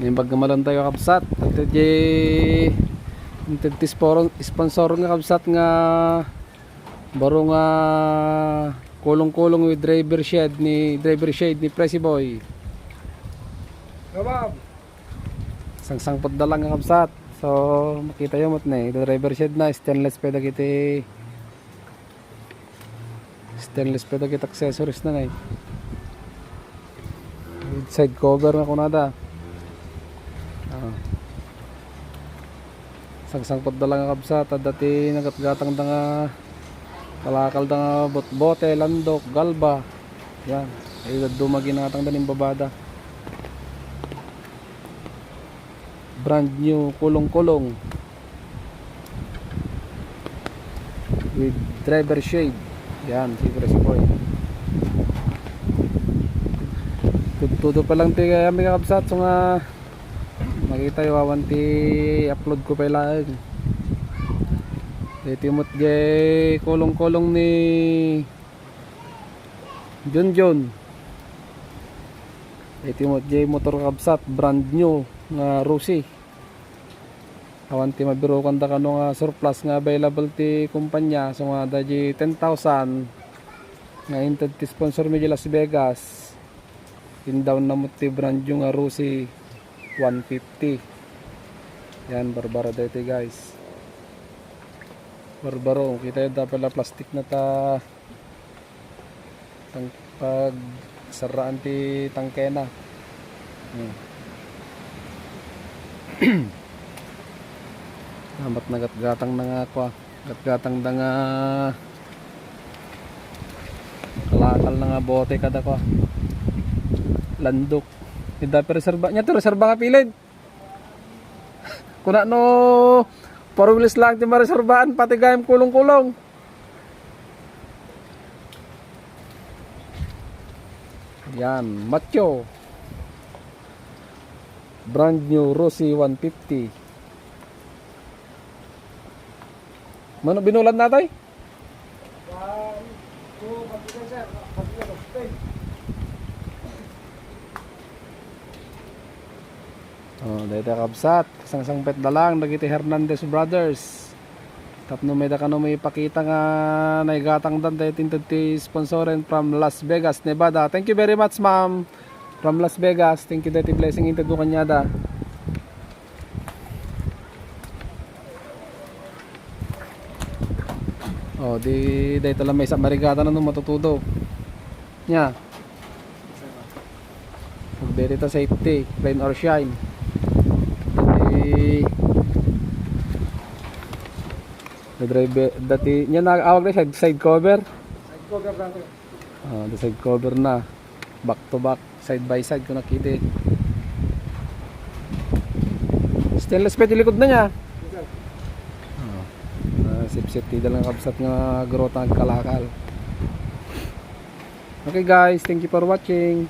May bagamalan tayo kapsat. At di Intenti sponsor nga kapsat nga baro nga kulong-kulong with driver shed ni driver shade ni Presi Boy. Kabab. Sang sangpot da lang nga kapsat. So makita yo mot na eh. driver shed na stainless peda kiti stainless peda kiti accessories na nga eh. Side cover na kunada. Ah. Sangsangpot da lang nga kapsat. At dati nagatgatang da nga kalakal da nga bot-bote, landok, galba. Yan. Ay dumagi na atang daning babada. brand new kulong-kulong with driver shade yan siguro si Boy tudo pa lang ti kami kakabsat so nga makita yung awanti upload ko pa ilaan itimot gay kulong-kulong ni John John itimot gay motor kabsat brand new nga Rusi. Awanti mabiro kanda kano nga surplus nga available ti kumpanya. So nga daji 10,000 nga inted ti sponsor di Las Vegas. In down na mo ti brand yung nga Rusi 150 yan barbara dito guys barbaro kita yun dapat la plastic na ta tang pag saraan ti tangkena hmm. Amat na gatgatang na nga kwa. Gatgatang na nga kalakal na nga bote kada kwa. Landok. Hindi pa reserba. Nya to reserba nga pilid. Kuna no parulis lang ti mareserbaan pati gayam kulong-kulong. Yan, macho. Brand new Rossi 150. Mano binulan natay? Oh, dito kabsat, sang sangpet na lang dagiti Hernandez Brothers. Tapno may da kano may ipakita nga naigatang dan dahil ti sponsorin from Las Vegas, Nevada. Thank you very much, ma'am. From Las Vegas. Thank you dati blessing into kanyada. Oh, di dito lang may sa marigata na nung matutudo. Nya. Pag dito safety, rain or shine. Di the driver dati nya nag-awag na side, side cover. Side cover ko. Oh, the side cover na. Back to back, side by side ko nakita. eh. Stainless pa likod na niya. Oh. Uh, sip-sip tida lang kabsat nga grota ang kalakal. Okay guys, thank you for watching.